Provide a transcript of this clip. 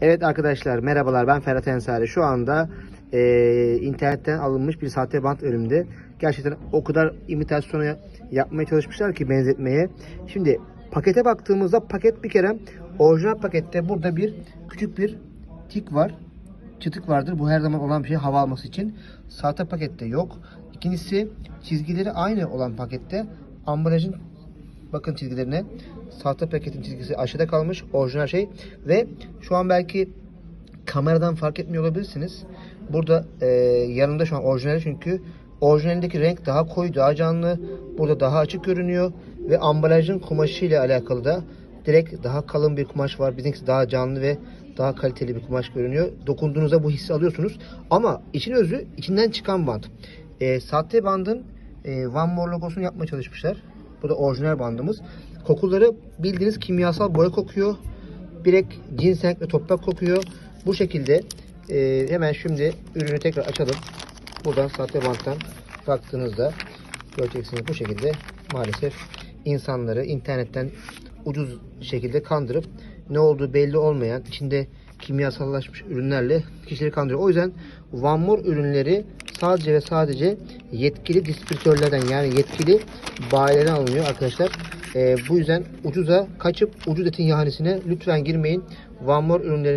Evet arkadaşlar merhabalar ben Ferhat Ensari. Şu anda e, internetten alınmış bir sahte bant önümde. Gerçekten o kadar imitasyonu yapmaya çalışmışlar ki benzetmeye. Şimdi pakete baktığımızda paket bir kere orijinal pakette burada bir küçük bir tik var. Çıtık vardır. Bu her zaman olan bir şey hava alması için. Sahte pakette yok. İkincisi çizgileri aynı olan pakette ambalajın Bakın çizgilerine. Sahte paketin çizgisi aşağıda kalmış. Orijinal şey. Ve şu an belki kameradan fark etmiyor olabilirsiniz. Burada e, yanında şu an orijinal çünkü orijinalindeki renk daha koyu, daha canlı. Burada daha açık görünüyor. Ve ambalajın kumaşı ile alakalı da direkt daha kalın bir kumaş var. Bizimkisi daha canlı ve daha kaliteli bir kumaş görünüyor. Dokunduğunuzda bu hissi alıyorsunuz. Ama için özü içinden çıkan bant. E, sahte bandın e, One More logosunu yapmaya çalışmışlar. Bu da orijinal bandımız. Kokuları bildiğiniz kimyasal boya kokuyor. Direkt ginseng ve toprak kokuyor. Bu şekilde e, hemen şimdi ürünü tekrar açalım. Buradan sahte banttan baktığınızda göreceksiniz bu şekilde maalesef insanları internetten ucuz şekilde kandırıp ne olduğu belli olmayan içinde kimyasallaşmış ürünlerle kişileri kandırıyor. O yüzden More ürünleri sadece ve sadece yetkili distribütörlerden yani yetkili bayilerden alınıyor arkadaşlar. Ee, bu yüzden ucuza kaçıp ucuz etin yahanesine lütfen girmeyin. One More ürünlerin